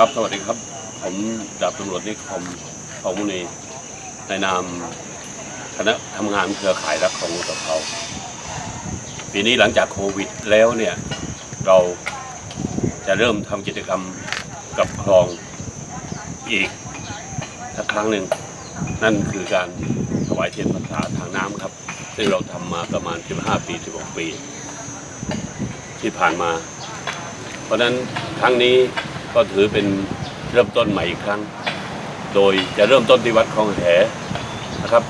ครับสวัสดีครับ ผมดาบตำรวจนิคมทองมุนีในนามคณะทำงานเครือข่ายรักของอุตภเปาปีนี้หลังจากโควิดแล้วเนี่ยเราจะเริ่มทำกิจกรรมกับคลองอีกสักครั้งหนึ่ง นั่นคือการถวายเทียนพรรษาทางน้ำครับ ซึ่งเราทำมาประมาณ 15 ปี 16 ปี ที่ผ่านมา เพราะนั้นครั้งนี้ ก็ถือเป็นเริ่มต้นใหม่อีกครั้ง โดยจะเริ่มต้นที่วัดคลองแหนะครับ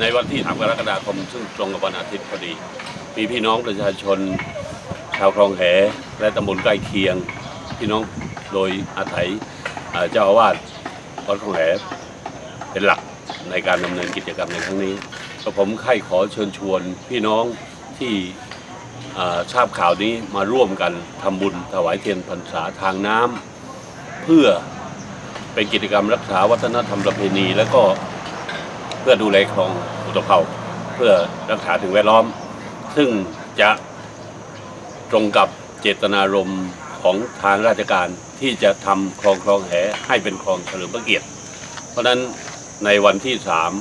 ในวันที่3กรกฎาคมซึ่งตรงกับวันอาทิตย์พอดีมีพี่น้องประชาชน ชาวคลองแหและตำบลใกล้เคียง พี่น้องโดยอาศัยเจ้าอาวาสวัดคลองแหเป็นหลักในการดำเนินกิจกรรมในครั้งนี้ผมใคร่ขอเชิญชวนพี่น้องที่ ทราบข่าวนี้มาร่วมกันทำบุญถวายเทียนพรรษาทางน้ำเพื่อเป็นกิจกรรมรักษาวัฒนธรรมประเพณี และก็เพื่อดูแลคลองอุตภเปาเพื่อรักษาถึงแวดล้อม ซึ่งจะตรงกับเจตนารมณ์ของทางราชการที่จะทำคลองคลองแหให้เป็นคลองเฉลิมพระเกียรติ เพราะฉะนั้นในวันที่สาม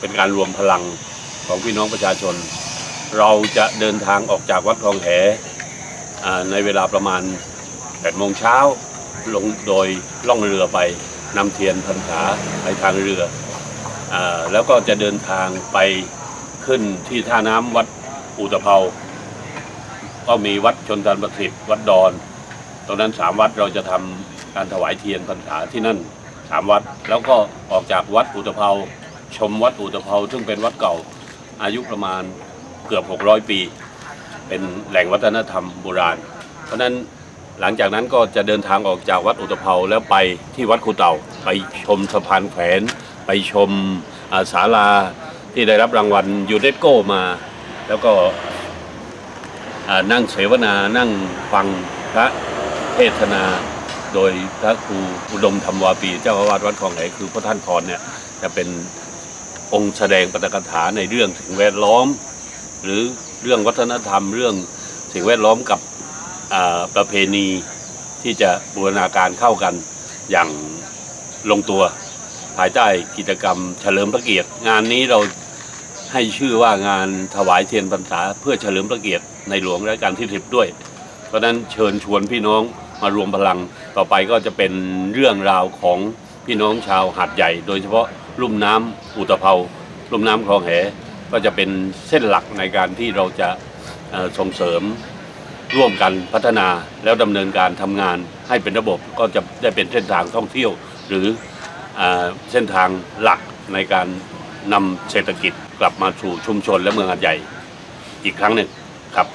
เป็นการรวมพลังของพี่น้องประชาชน เราจะเดินทางออกจากวัดคลองแหในเวลาประมาณ8โมงเช้าลงโดยล่องเรือไปนำเทียนพรรษาไปทางเรืออแล้วก็จะเดินทางไปขึ้นที่ท่าน้ำวัดอุตภเปาก็มีวัดชนทานประสิทธิ์วัดดอน ตรงนั้นสามวัดเราจะทำการถวายเทียนพรรษาที่นั่นสามวัด แล้วก็ออกจากวัดอุตภเปาชมวัดอุตภเปาซึ่งเป็นวัดเก่าอายุประมาณ เกือบ 600 ปี เป็นแหล่งวัฒนธรรมโบราณ เพราะนั้นหลังจากนั้นก็จะเดินทางออกจากวัดอุตภเปาแล้วไปที่วัดคูเต่า ไปชมสะพานแขวนไปชมศาลาที่ได้รับรางวัลยูเนสโกมา แล้วก็นั่งเสวนานั่งฟังพระเทศนาโดยพระครูอุดมธรรมวาปี เจ้าอาวาสวัดคลองไหลคือพระท่านพรเนี่ยจะเป็นองค์แสดงปาฐกถาในเรื่องสิ่งแวดล้อม หรือเรื่องวัฒนธรรมเรื่องสิ่งแวดล้อมกับประเพณีที่จะบูรณาการเข้ากันอย่างลงตัว ภายใต้กิจกรรมเฉลิมพระเกียรติ งานนี้เราให้ชื่อว่างานถวายเทียนพรรษาเพื่อเฉลิมพระเกียรติในหลวงรัชกาลที่สิบด้วย เพราะฉะนั้นเชิญชวนพี่น้องมารวมพลังต่อไปก็จะเป็นเรื่องราวของพี่น้องชาวหาดใหญ่ โดยเฉพาะลุ่มน้ำอุตภเปาลุ่มน้ำคลองแห ก็จะเป็นเส้นหลักในการที่เราจะส่งเสริมร่วมกันพัฒนาแล้วดำเนินการทำงานให้เป็นระบบก็จะได้เป็นเส้นทางท่องเที่ยว หรืออเส้นทางหลักในการนำเศรษฐกิจกลับมาสู่ชุมชนและเมืองหาดใหญ่อีกครั้งหนึ่งครับ